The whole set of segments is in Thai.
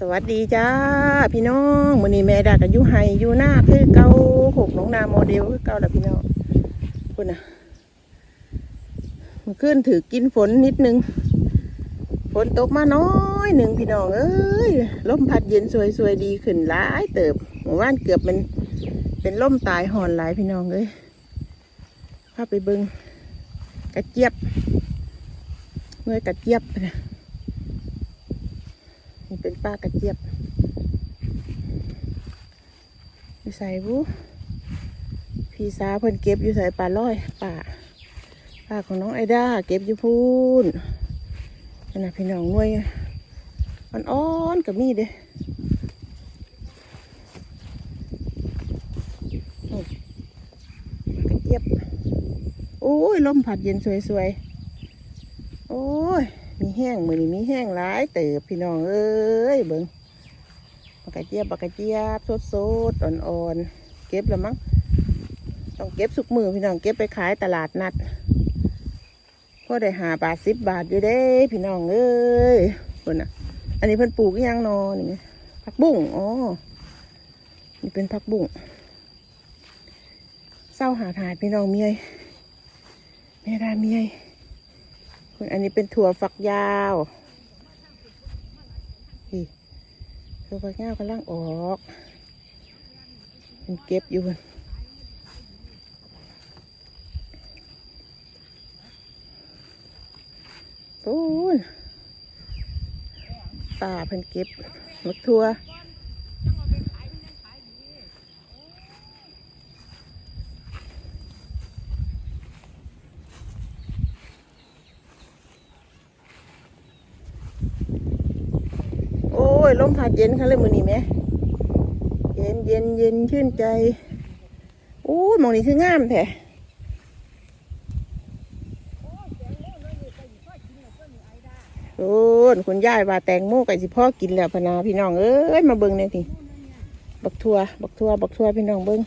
สวัสดีจ้าพี่น้องมื้อนี้แม่ดากับยุไฮยูหน้าคือเก่าหกน้องนาโมเดลคือเก่าแล้วพี่น้องคุณนะมันขึ้นถือกินฝนนิดนึง ฝนตกมาน้อยหนึ่งพี่น้องเอ้ยลมพัดเย็นสวยๆดีขึ้นหลายเติบเมื่อวานเกือบเป็นเป็นล่มตายหอนหลายพี่น้องเอ้ยพาไปเบิงกระเจี๊ยบเมื่อยกระเจี๊ยบนะ นี่เป็นป้ากระเจี๊ยบอยู่ใส่บุพี่สาวเพิ่นเก็บอยู่ใส่ปลาร้อยป่าป่าของน้องไอด้าเก็บอยู่พูนนั่นะพี่น้องหน่วยอ่อนๆกับมีเด้กระเจี๊ยบโอ้ยลมผัดเย็นสวยๆ โอ้ย มีแห้งมือนี่มีแห้งหลายเติบพี่น้องเอ้ยเบิ้งปากกระเจี๊ยบปากกระเจี๊ยบสดสดๆอ่อนๆเก็บแล้วมั้งต้องเก็บสุกมือพี่น้องเก็บไปขายตลาดนัดก็ได้หาบาทสิบบาทอยู่เด้พี่น้องเอ้ยคนน่ะ อันนี้เพิ่นปลูกยังนอนี่ไงผักบุ้งอ๋อนี่เป็นผักบุ้งเศร้าหาทายพี่น้องเมียแม่ดาเมียคุณ อันนี้เป็นถั่วฝักยาวนี่ถั่วฝักยาวกำลังออกมันเก็บอยู่มันปูนป่าเพิ่นเก็บมักทั่ว ลมพัดเย็นค่ะเลยมือนี้ไหมเย็นเย็นเย็นชื่นใจโอ้มองนี้คืองามแท้โอ้คุณยายว่าแตงโมไก่สิพ่อกินแล้วพนาพี่น้องเอ้ยมาเบิ่งเนี่ยทีบักทัวบักทัวบักทัวพี่น้องเบิ่ง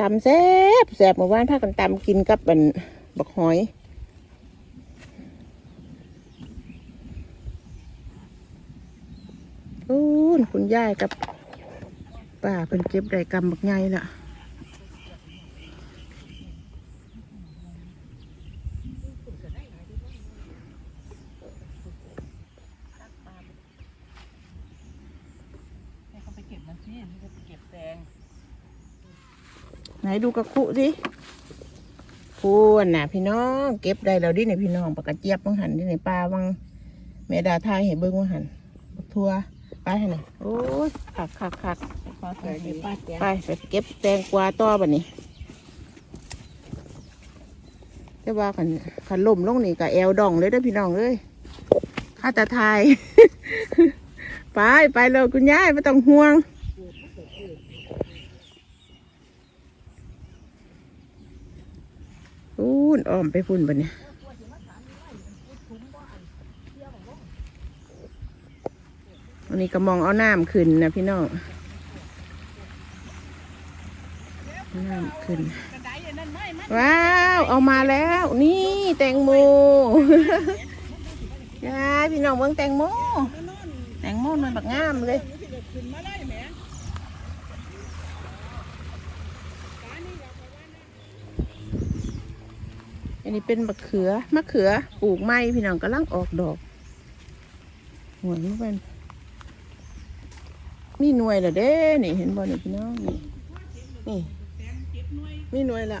ตำแซ่บแซ่บเมื่อวานพากันตำกินกับบันบักหอย โอ้ นคุณยายกับป้าเพิ่นเก็บได้กำบักใหญ่ละไหนดูกระคุสิพูนน่ะ พี่น้องเก็บได้แล้วดิเนี่ยพี่น้องปากกระเจี๊ยบมังหันดิเนี่ยปลาวังแม่ดาทายเห็นเบิ้งมังหันบักทัว ไปให้หน่อยโอ้ยคักคักคักขอสวยดีป้าเตียไปไปเก็บแตงกวาต่อบัดนี้แต่ว่าขันขันล่มลงนี่กับแอวดองเลยเด้อพี่น้องเอ้ยข้าตาทาย ไปไปเลยคุณยายไม่ต้องห่วงพูนอ้อมไปพุ่นบัดนี้ อันนี้ก็มองเอาน้ำขึ้นนะพี่น้องน้ำขึ้น ว้าว เอามาแล้ว นี่แตงโมยายพี่น้องเบิ่งแตงโม แตงโมมันบักงามเลยอันนี้เป็นมะเขือ มะเขือ ปลูกไม้พี่น้องกำลังออกดอกหัวมันเป็น มีหน่วยเหรอเด้ นี่เห็นบ่นี่พี่น้องนี่นี่มีหน่วยละ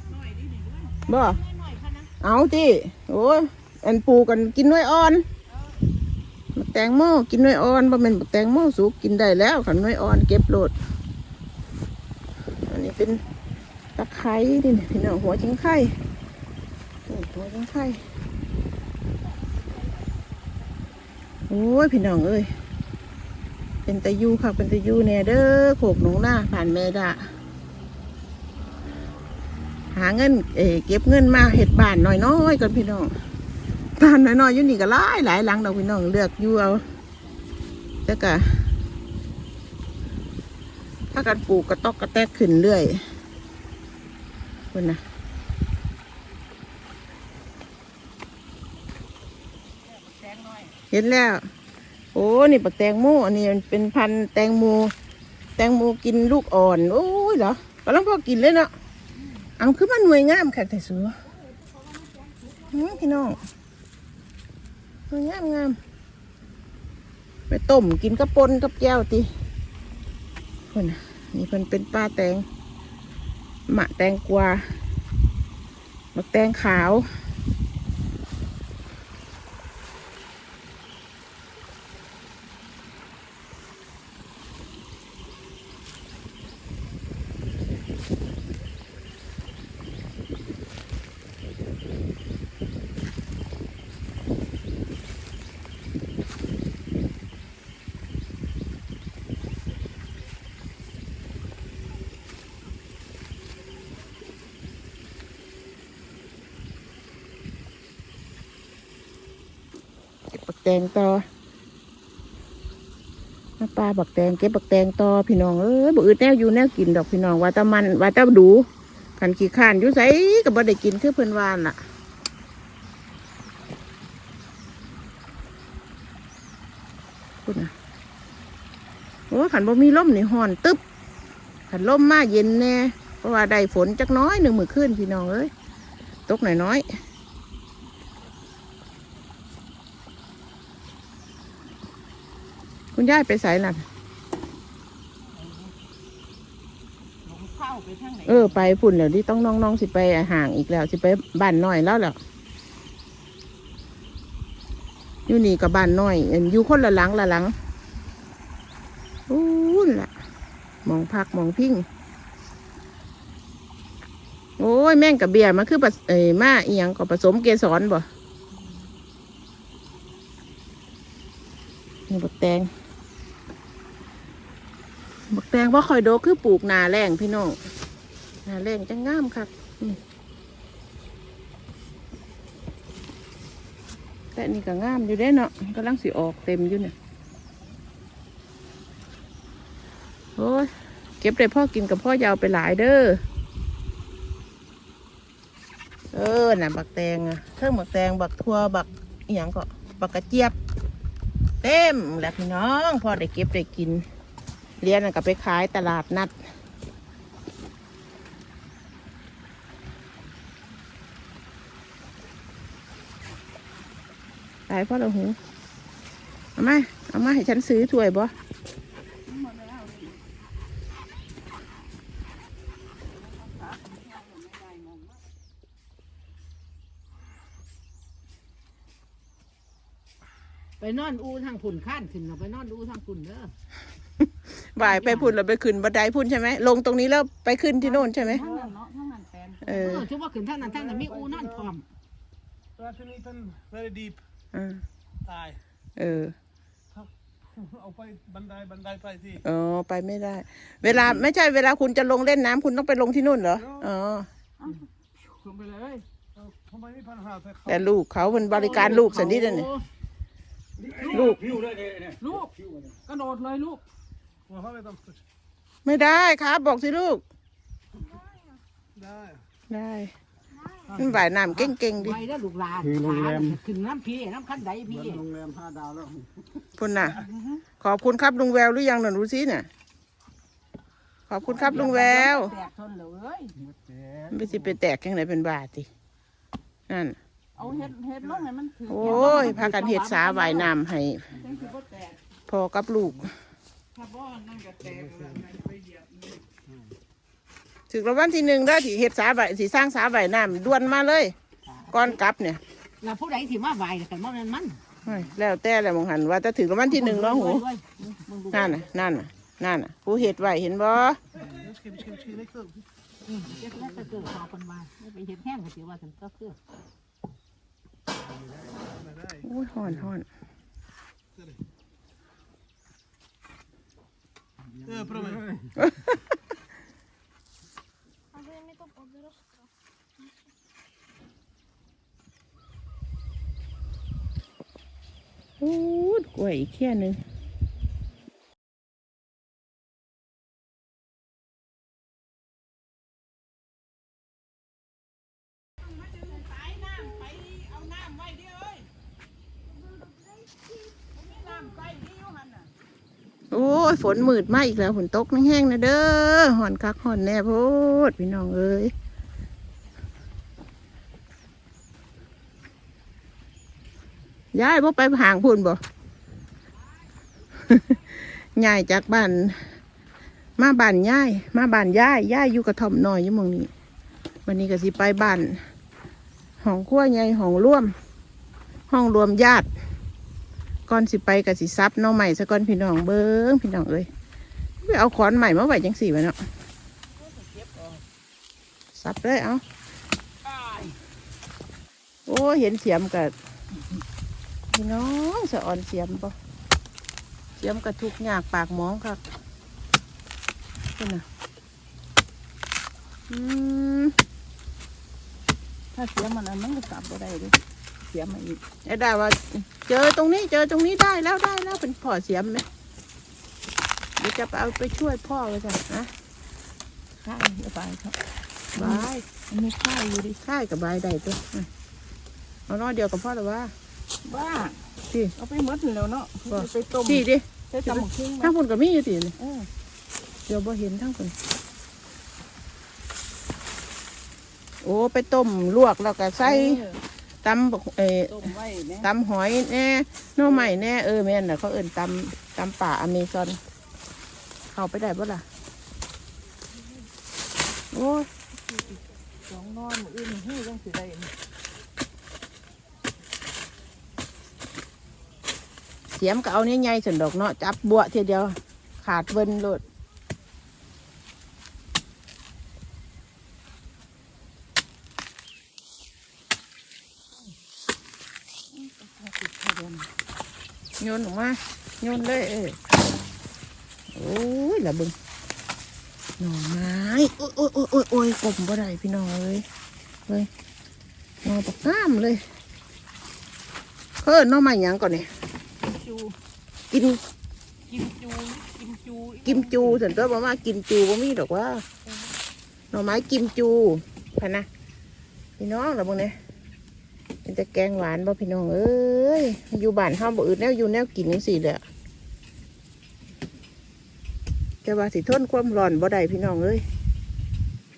บ่เอาจีโอ้ยอันปูกันกินหน่วยอ่อนบักแตงโมกินหน่วยอ่อนบ่แม่นบักแตงโมสุกกินได้แล้วขันหน่วยอ่อนเก็บโหลด อันนี้เป็นตะไคร้นี่พี่น้องหัวจิงไข่หัวจิงไข่โอ้ยพี่น้องเอ้ย เป็นตะยูค่ะเป็นตะยูแน่เด้อโขกหนูหน้าผ่านแม่ดาหาเงินเอเก็บเงินมาเห็ดบ้านน้อยๆก่อนพี่น้องบ้านน้อยๆอยู่นี่ก็หลายหลายหลังดอกพี่น้องเลือกอยู่เอาแต่ก็ถ้ากันปลูกกระตอกกระแตกขึ้นเรื่อยคนนะเห็นแล้ว อ้นี่ปักแตงโมอันนี้มันเป็นพันธ์แตงโมแตงโมกินลูกอ่อน โอ้ยเหรอกำลังพอกินเลยเนาะเอาคือมันหน่วยงามค่ะแต่สัวหืมพี่น้องหน่วยงามงามไปต้มกินกับปนกับแก้วติคนนี่เพิ่นเป็นปลาแตงหมะแตงกวาหมักแตงขาว แตงต่อมาปลาบักแตงเก็บบักแตงต่อพี่น้องเอ้ยบ่อืดแนวอยู่แนวกินดอกพี่น้องว่าตะมันว่าตะดูขันขี้ข้านอยู่ไสก็บ่ได้กินคือเพิ่นวานั่นล่ะคุณนะโอ้ขันบ่มีลมนี่ฮ้อนตึ๊บขันลมมาเย็นแน่เพราะว่าได้ฝนจักน้อยหนึ่งมือขึ้นพี่น้องเอ้ยตกหน่อยน้อย คุณย่ายไปใส่นั่นลงเข้าไปทางไหนเออไปพุ่นแล้วที่ต้องน้องๆสิไปห่างอีกแล้ว สิไปบ้านน้อยแล้วแหละอยู่นี่กับบ้านน้อยอันอยู่คนละหลังละหลังอู้นล่ะหมองพักหมองพิงโอ้ยแม่งกับเบียร์มันคือผสเอ้ยมาเอียงก็ผสมเกสรบ่นี่บักแตง บักแตงว่าคอยโดกคือปลูกนาแรงพี่น้องนาแรงจะงามครับแต่นี่ก็งามอยู่ได้เนาะกำลังสิออกเต็มอยู่เนี่ยโอ้ยเก็บได้พ่อกินกับพ่อยาวไปหลายเด้อเออน่ะบักแตงอะเครื่องบักแตงบักทั่วบักอหย่างก็บักกระเจี๊ยบ เต็มแหล้วพี่น้องพ่อได้เก็บได้กิน เรียนน่ะก็ไปขายตลาดนัด ตายเพราะเราหูเอามา เอามาให้ฉันซื้อถ้วยบ่ไปนอนอูทางผุนข้านขึ้นเราไปนอนอูทางผุนเด้อ บ่ายไปพุ่นเราไปขึ้นบันไดพุ่นใช่ไหมลงตรงนี้แล้วไปขึ้นที่โน่นใช่ไหมทางนั้นเนาะทางนั้นแฟนเอเอออชุบว่าขึ้นทางนั้นทางนั้นมีอูนั่นพร้อม That's an even very deep อ่า eye. เออ เอาไปบันไดบันไดไปที่อ๋อไปไม่ได้ เวลาไม่ใช่เวลาคุณจะลงเล่นน้ำคุณต้องไปลงที่นู่นเหรออ๋อลงไปเลยเอาทำไมไม่ปัญหาแต่เขาแต่ลูกเขาเป็นบริการลูกสันนิษฐานเนี่ยลูกลูกกระโดดเลยลูก ว่าเขาไม่ต้องสุดไม่ได้ครับ บอกสิลูกได้ได้มันบ่ายน้ำเก่งๆดิไปได้อลูกหลานคือโรงแรม ขึ้นน้ำพี่น้ำขั้นใดพี่ โรงแรมห้าดาวแล้ว พุ่นน่ะ ขอบคุณครับลุงแววหรือยังหน่อยดูสิเนี่ยขอบคุณครับลุงแววแตกทนเลยเอ้ยมันไปสิไปแตกยังไงเป็นบาทตินั่น เอาเห็ดเห็ดลงให้มันถือโอ้ยพากันเห็ดสาว่ายน้ำให้จังสิบ่แตก พอกับลูก ถ้าบ่นั่นก็แตกแล้วนั่นไปเหยียบนี่ถึงรางวัลที่หนึ่งได้ที่เห็ดสาว่ายสีสร้างสาว่ายน้ำด่วนมาเลย ก่อนกลับเนี่ยแล้วผู้ใดสิมาไหวกันบ่แม่นมันเฮ้ยแล้วแต่แหละมองหันว่าจะถึงรางวัลที่หนึ่งเนาะหูรวยๆมึงดูนั่นน่ะนั่นน่ะนั่นน่ะผู้เห็ดไว้เห็นบ่นี่สกิมสกิมสกิมเล็กสุดอืมเดี๋ยวแล้วจะเกิดข่าวกันมาไม่ไปเห็นแห้งก็ถือว่าฉันก็คือไม่ได้โอ้ยห่อนห่อน เออพร้อมไหม Ale mnie to podrosło. โอ้ยกล้วยอีกแค่หนึ่งน้ำไป ย ฝนมืดมาอีกแล้วฝนตกแห้งนะเด้อหอนคักหอนแน่โพดพี่น้องเอ้ยยายบ่ไปห่างพุ่นบ่ย้ายจากบ้าน มาบ้านยาย มาบ้านยายยายอยู่กระท่อมน้อยอยู่มองนี้ วันนี้ก็สิไปบ้านห้องครัวใหญ่ห้องร่วม ห้องรวมญาติ ก่อนสิไปกับสิซับน้องใหม่ซะก่อนพี่น้องเบิ้งพี่น้องเอ้ยไปเอาขอนใหม่มาไหวจังสี่ไว้เนาะซับเลยเอาโอ้เห็นเสียมกับพี่น้องสะอ่อนเสียมปะเสียมกับทุกอยากปากหมองครับนี่นะอืมถ้าเสียมันอันมันก็กลับบ่ได้เลย เสียมาอีกไอ้ได้ว่า เจอตรงนี้เจอตรงนี้ได้แล้วได้แล้วเป็นพ่อเสียมไหมเดี๋ยวจะไปเอาไปช่วยพ่อเลยจ้ะนะข้างจะไปครับบายมันมีข้าวอยู่ดิค่ายกับบายได้ตัวอะเอาน้อยเดียวกับพ่อหรือว่าบ้าพี่เอาไปหมดแล้วเนาะบ่ไปต้มพี่ดิไปตำหมกทิ้งทั้งคนกับมีอยู่ติเลยเออเดี๋ยวบ่เห็นทั้งคนโอ้ไปต้มลวกแล้วก็ใส่เออ ตำบักเออต้มไว้แม่ตำหอยแน่หน่อใหม่แน่เออแม่นน่ะเขาเอิ่นตำตำป่าอเมซอน เข้าไปได้บ่ล่ะโอ้ยสองนอนมืออื่นหู้ยังสิได้นี่เสียมก็เอาเนี่ยใหญ่สันดอกเนาะจับบัวทีเดียว ขาดเวินโลด โยนออกมาโยนเลยเออโอ้ยละเบึงหน่อไม้โอ้ยโอ้ยโอ้ยโอ้ยโอ้ยกลมบ่ได้พี่น้องเลยเลยหน่อปากงามเลยเพิ่นหน่อไม้หยังก่อนเนี่ยจูกินกิมจูกิมจูกิมจูสันตัวบอกว่ากิมจูบ่มีดอกว่าหน่อไม้กิมจูพะนะพี่น้องเหราบงเนี่ย เป็นแต่แกงหวานบ่พี่น้องเอ้ยอยู่บ้านเฮาบ่อื่นแนวอยู่แนวกินจังซี่แหละแต่ว่าสิทนความร้อนบ่ได้พี่น้องเอ้ย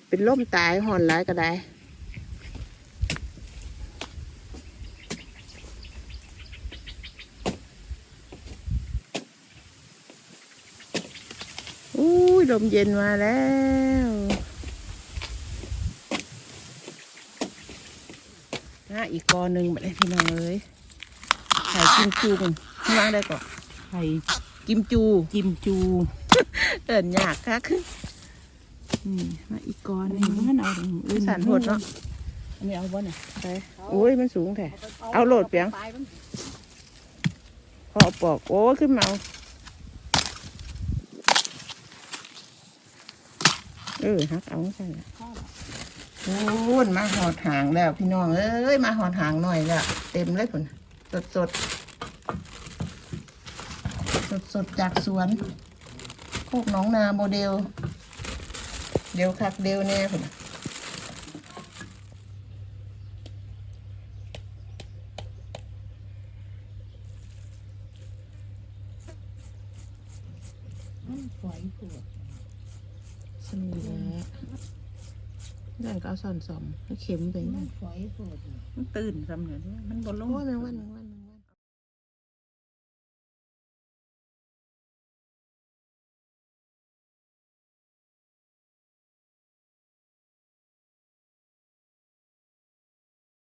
เป็นลมตายห่อนหลายก็ได้อุ้ยลมเย็นมาแล้ว นะอีกกอหนึ่งมาเลยพี่น้องเอ้ยไข่กิมจูมันข้างล่างได้ก่อนไข่กิมจูกิมจูเอินยากคักนี่มาอีกกอหอันนึ่งนี้มันเอาดิอื่สันโหดเนาะอันนี้เอาบ่เนี่ยไปโอ้ยมันสูงแท้เอาโหลดเปียงพอปอกโอ้ยขึ้นมาเอาเออฮักเอาใช่ละโอ้ยมาหอดหางแล้วพี่น้องเอ้ยมาหอดหางหน่อยแล้วเต็มเลยคุณสดสดสดสดๆจากสวนโคกหนองนาโมเดล เดี๋ยวคักเดียวแน่คุณมันฝอยปวดสมีแล้ว นั่นก็เอาซ่อนสอมให้เข็มไปมันั่นนฝอยปวดมันตื่นสำเนียงมันบนลง โอ้ยแมงวันแมงวัน